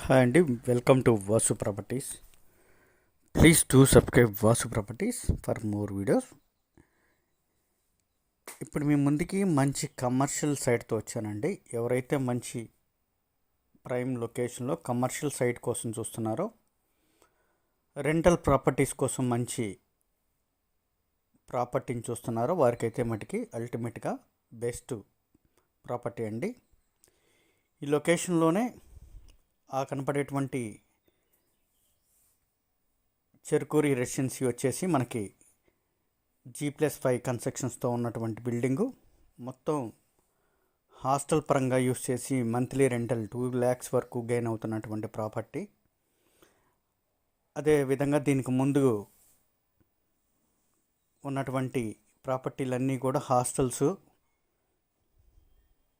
Hi అండి welcome to Vasu properties. Please to subscribe Vasu properties for more videos. ఇప్పుడు మీ ముందుకి మంచి కమర్షియల్ సైట్తో వచ్చానండి. ఎవరైతే మంచి ప్రైమ్ లొకేషన్లో కమర్షియల్ సైట్ కోసం చూస్తున్నారో రెంటల్ ప్రాపర్టీస్ కోసం మంచి ప్రాపర్టీని చూస్తున్నారో వారికైతే మటుకి అల్టిమేట్గా బెస్ట్ ప్రాపర్టీ అండి. ఈ లొకేషన్లోనే ఆ కనపడేటువంటి చెరుకూరి రెసిడెన్సీ వచ్చేసి మనకి జీ ప్లస్ ఫైవ్ కన్స్ట్రక్షన్స్తో ఉన్నటువంటి బిల్డింగు. మొత్తం హాస్టల్ పరంగా యూస్ చేసి మంత్లీ రెంటల్ టూ ల్యాక్స్ వరకు గెయిన్ అవుతున్నటువంటి ప్రాపర్టీ. అదే విధంగా దీనికి ముందు ఉన్నటువంటి ప్రాపర్టీలన్నీ కూడా హాస్టల్స్.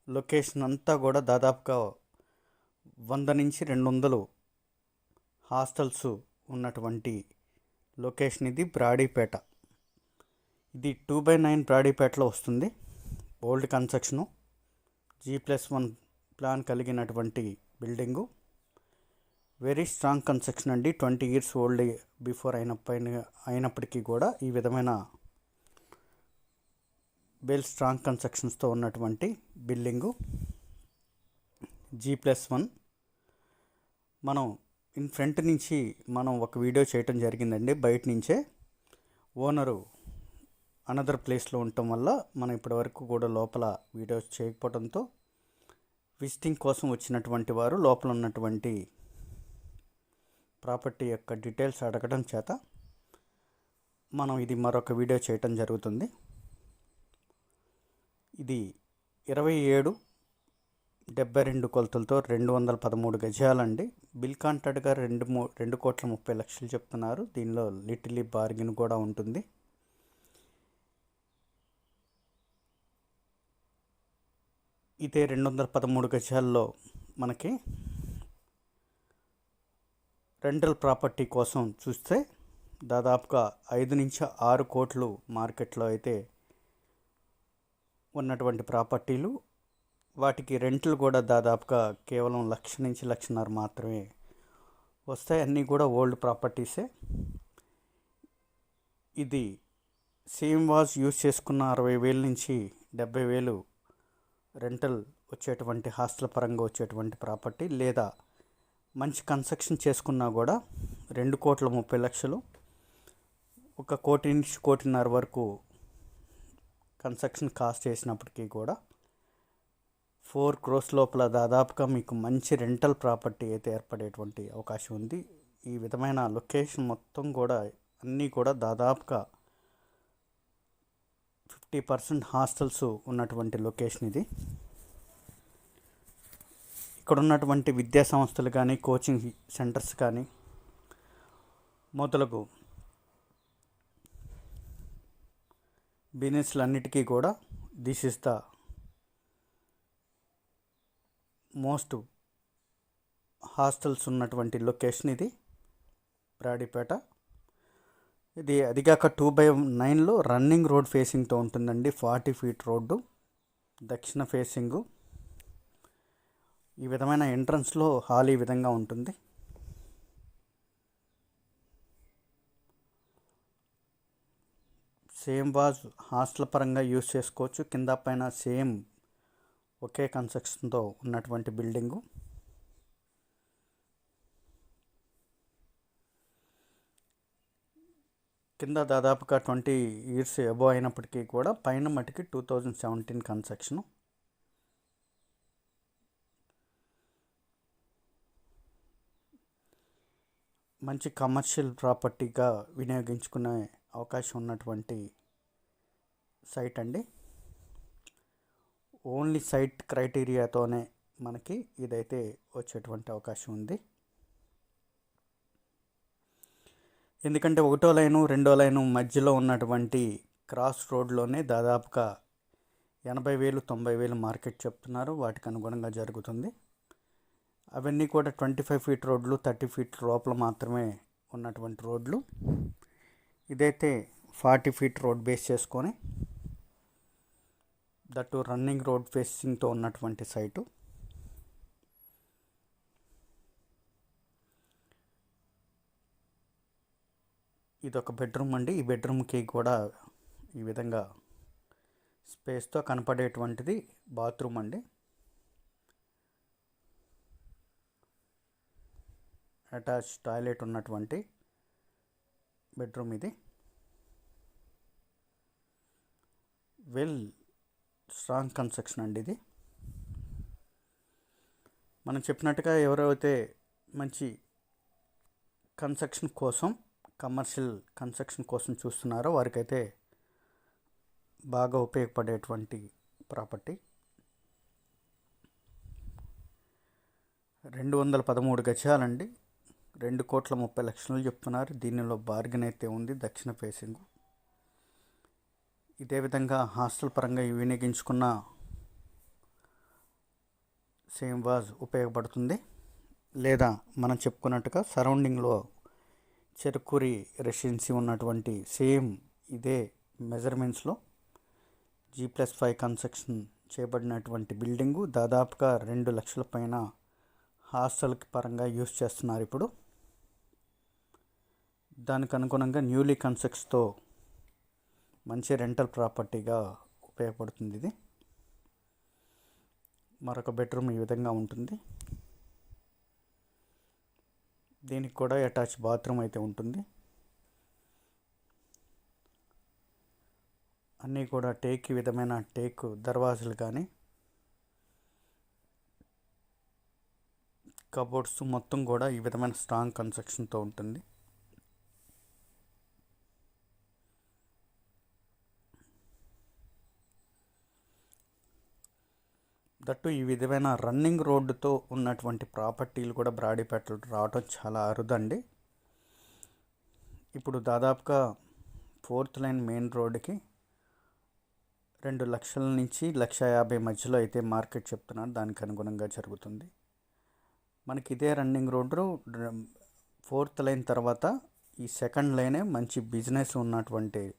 లొకేషన్ అంతా కూడా దాదాపుగా వంద నుంచి రెండు వందలు హాస్టల్స్ ఉన్నటువంటి లొకేషన్ ఇది బ్రాడీపేట. ఇది టూ బై నైన్ బ్రాడీపేటలో వస్తుంది. Old construction. G plus one plan కలిగినటువంటి బిల్డింగు. వెరీ స్ట్రాంగ్ కన్స్ట్రక్షన్ అండి. ట్వంటీ ఇయర్స్ ఓల్డ్ బిఫోర్ అయినప్పటి అయినప్పటికీ కూడా ఈ విధమైన వెల్ స్ట్రాంగ్ కన్స్ట్రక్షన్స్తో ఉన్నటువంటి బిల్డింగు. జీ ప్లస్ వన్ మనం ఇన్ ఫ్రంట్ నుంచి మనం ఒక వీడియో చేయటం జరిగిందండి. బయట నుంచే ఓనరు అనదర్ ప్లేస్లో ఉండటం వల్ల మనం ఇప్పటివరకు కూడా లోపల వీడియోస్ చేయకపోవడంతో విజిటింగ్ కోసం వచ్చినటువంటి వారు లోపల ఉన్నటువంటి ప్రాపర్టీ యొక్క డీటెయిల్స్ అడగడం చేత మనం ఇది మరొక వీడియో చేయటం జరుగుతుంది. ఇది ఇరవై ఏడు డెబ్బై రెండు కొలతలతో రెండు వందల పదమూడు గజాలండి. బిల్ కాంట్రాక్ట్గా రెండు మూ రెండు కోట్ల ముప్పై లక్షలు చెప్తున్నారు. దీనిలో లిటిలీ బార్గిన్ కూడా ఉంటుంది. ఇదే రెండు వందల పదమూడు గజాల్లో మనకి రెంటల్ ప్రాపర్టీ కోసం చూస్తే దాదాపుగా ఐదు నుంచి ఆరు కోట్లు మార్కెట్లో అయితే ఉన్నటువంటి ప్రాపర్టీలు. వాటికి రెంట్లు కూడా దాదాపుగా కేవలం లక్ష నుంచి లక్షన్నర మాత్రమే వస్తాయి. అన్నీ కూడా ఓల్డ్ ప్రాపర్టీసే. ఇది సేమ్ వాజ్ యూజ్ చేసుకున్న అరవై వేల నుంచి డెబ్బై వేలు రెంటల్ వచ్చేటువంటి హాస్టల్ పరంగా వచ్చేటువంటి ప్రాపర్టీ లేదా మంచి కన్స్ట్రక్షన్ చేసుకున్నా కూడా రెండు కోట్ల ముప్పై లక్షలు. ఒక కోటి నుంచి కోటిన్నర వరకు కన్స్ట్రక్షన్ కాస్ట్ చేసినప్పటికీ కూడా ఫోర్ క్రోస్ లోపల దాదాపుగా మీకు మంచి రెంటల్ ప్రాపర్టీ అయితే ఏర్పడేటువంటి అవకాశం ఉంది. ఈ విధమైన లొకేషన్ మొత్తం కూడా అన్నీ కూడా దాదాపుగా ఫిఫ్టీ పర్సెంట్ హాస్టల్స్ ఉన్నటువంటి లొకేషన్ ఇది. ఇక్కడ ఉన్నటువంటి విద్యా సంస్థలు కానీ కోచింగ్ సెంటర్స్ కానీ మొదలగు బిజినెస్లన్నిటికీ కూడా this is the most hostels ఉన్నటువంటి లొకేషన్ ఇది ప్రాడిపేట. ఇది అదిగాక టూ బై నైన్లో రన్నింగ్ రోడ్ ఫేసింగ్తో ఉంటుందండి ఫార్టీ ఫీట్ రోడ్డు దక్షిణ ఫేసింగు. ఈ విధమైన ఎంట్రన్స్లో హాల్ ఈ విధంగా ఉంటుంది. సేమ్ వాజ్ హాస్టల్ పరంగా యూస్ చేసుకోవచ్చు కింద పైన సేమ్ ఒకే కన్స్ట్రక్షన్తో ఉన్నటువంటి బిల్డింగు. కింద దాదాపుగా ట్వంటీ ఇయర్స్ ఎబో అయినప్పటికీ కూడా పైన మటుకి టూ థౌజండ్ సెవెంటీన్ కన్స్ట్రక్షను. మంచి కమర్షియల్ ప్రాపర్టీగా వినియోగించుకునే అవకాశం ఉన్నటువంటి సైట్ అండి. ఓన్లీ సైట్ క్రైటీరియాతోనే మనకి ఇదైతే వచ్చేటువంటి అవకాశం ఉంది. ఎందుకంటే ఒకటో లైను రెండో లైను మధ్యలో ఉన్నటువంటి క్రాస్ రోడ్లోనే దాదాపుగా ఎనభై వేలు తొంభై వేలు మార్కెట్ చెప్తున్నారు. వాటికి అనుగుణంగా జరుగుతుంది. అవన్నీ కూడా ట్వంటీ ఫైవ్ ఫీట్ రోడ్లు థర్టీ ఫీట్ లోపల మాత్రమే ఉన్నటువంటి రోడ్లు. ఇదైతే ఫార్టీ ఫీట్ రోడ్ బేస్ చేసుకొని దట్టు రన్నింగ్ రోడ్ ఫేసింగ్తో ఉన్నటువంటి సైటు. ఇది ఒక బెడ్రూమ్ అండి. ఈ బెడ్రూమ్కి కూడా ఈ విధంగా స్పేస్తో కనపడేటువంటిది బాత్రూమ్ అండి. అటాచ్ టాయిలెట్ ఉన్నటువంటి బెడ్రూమ్ ఇది. వెల్ స్ట్రాంగ్ కన్స్ట్రక్షన్ అండి ఇది. మనం చెప్పినట్టుగా ఎవరైతే మంచి కన్స్ట్రక్షన్ కోసం కమర్షియల్ కన్స్ట్రక్షన్ కోసం చూస్తున్నారో వారికైతే బాగా ఉపయోగపడేటువంటి ప్రాపర్టీ. రెండు వందల పదమూడు గజాలండి. రెండు కోట్ల ముప్పై లక్షలు చెప్తున్నారు. దీనిలో బార్గెన్ అయితే ఉంది. దక్షిణ ఫేసింగు. ఇదే విధంగా హాస్టల్ పరంగా వినియోగించుకున్న సేమ్ వాజ్ ఉపయోగపడుతుంది. లేదా మనం చెప్పుకున్నట్టుగా సరౌండింగ్లో చెరుకూరి రెసిడెన్సీ ఉన్నటువంటి సేమ్ ఇదే మెజర్మెంట్స్లో జీ ప్లస్ ఫైవ్ కన్స్ట్రక్షన్ చేయబడినటువంటి బిల్డింగు దాదాపుగా రెండు లక్షల పైన హాస్టల్కి పరంగా యూస్ చేస్తున్నారు ఇప్పుడు. దానికి అనుగుణంగా న్యూలీ కన్స్ట్రక్ట్స్తో మంచి రెంటల్ ప్రాపర్టీగా ఉపయోగపడుతుంది ఇది. మరొక బెడ్రూమ్ ఈ విధంగా ఉంటుంది. దీనికి కూడా అటాచ్ బాత్రూమ్ అయితే ఉంటుంది. అన్నీ కూడా టేక్ విధమైన టేక్ దర్వాజులు కానీ కబోర్డ్స్ మొత్తం కూడా ఈ విధమైన స్ట్రాంగ్ కన్స్ట్రక్షన్తో ఉంటుంది. దట్టు ఈ విధమైన రన్నింగ్ రోడ్డుతో ఉన్నటువంటి ప్రాపర్టీలు కూడా బ్రాడీపేటలో రావడం చాలా అరుదండి. ఇప్పుడు దాదాపుగా ఫోర్త్ లైన్ మెయిన్ రోడ్డుకి రెండు లక్షల నుంచి లక్ష యాభై మధ్యలో అయితే మార్కెట్ చెప్తున్నారు. దానికి అనుగుణంగా జరుగుతుంది. మనకి ఇదే రన్నింగ్ రోడ్డు ఫోర్త్ లైన్ తర్వాత ఈ సెకండ్ లైనే మంచి బిజినెస్ ఉన్నటువంటి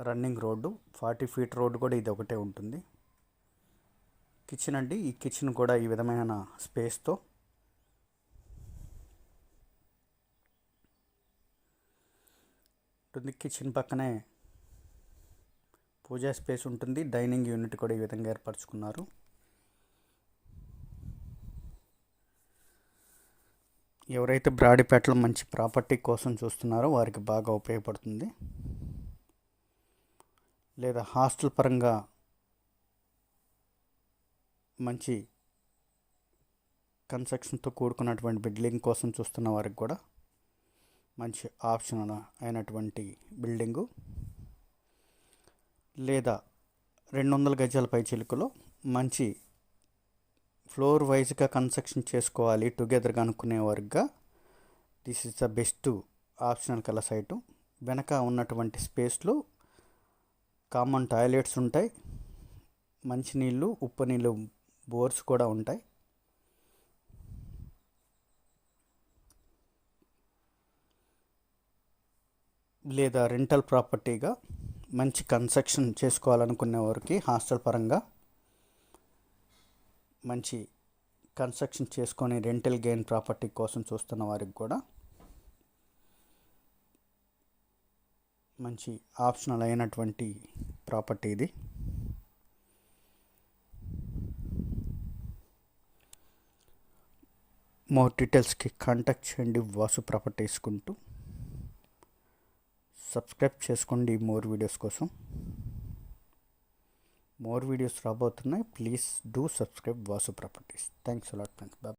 running road. Forty feet road కూడా ఇది ఒకటే ఉంటుంది. కిచెన్ అండి. ఈ కిచెన్ కూడా ఈ విధమైన స్పేస్తో. ఉంటుంది. కిచెన్ పక్కనే పూజా స్పేస్ ఉంటుంది. డైనింగ్ యూనిట్ కూడా ఈ విధంగా ఏర్పరచుకున్నారు. ఎవరైతే బ్రాడీపేటలో మంచి ప్రాపర్టీ కోసం చూస్తున్నారో వారికి బాగా ఉపయోగపడుతుంది. లేదా హాస్టల్ పరంగా మంచి కన్స్ట్రక్షన్తో కూడుకున్నటువంటి బిల్డింగ్ కోసం చూస్తున్న వారికి కూడా మంచి ఆప్షన్ అయినటువంటి బిల్డింగు. లేదా రెండు వందల గజాల పై చిలుకలో మంచి ఫ్లోర్ వైజ్గా కన్స్ట్రక్షన్ చేసుకోవాలి టుగెదర్గా అనుకునే వారిగా this is the best optional కల సైటు. వెనక ఉన్నటువంటి స్పేస్లో కామన్ టాయిలెట్స్ ఉంటాయి. మంచినీళ్ళు ఉప్పు నీళ్ళు బోర్స్ కూడా ఉంటాయి. లేదా రెంటల్ ప్రాపర్టీగా మంచి కన్స్ట్రక్షన్ చేసుకోవాలనుకునే వారికి హాస్టల్ పరంగా మంచి కన్స్ట్రక్షన్ చేసుకొని రెంటల్ గెయిన్ ప్రాపర్టీ కోసం చూస్తున్న వారికి కూడా మంచి ఆప్షనల్ అయినటువంటి ప్రాపర్టీ ఇది. మోర్ డీటెయిల్స్కి కాంటాక్ట్ చేయండి వాసు ప్రాపర్టీస్కుంటూ సబ్స్క్రైబ్ చేసుకోండి మోర్ వీడియోస్ కోసం. మోర్ వీడియోస్ రాబోతున్నాయి. Please do subscribe Vasu Properties thanks a lot friends bye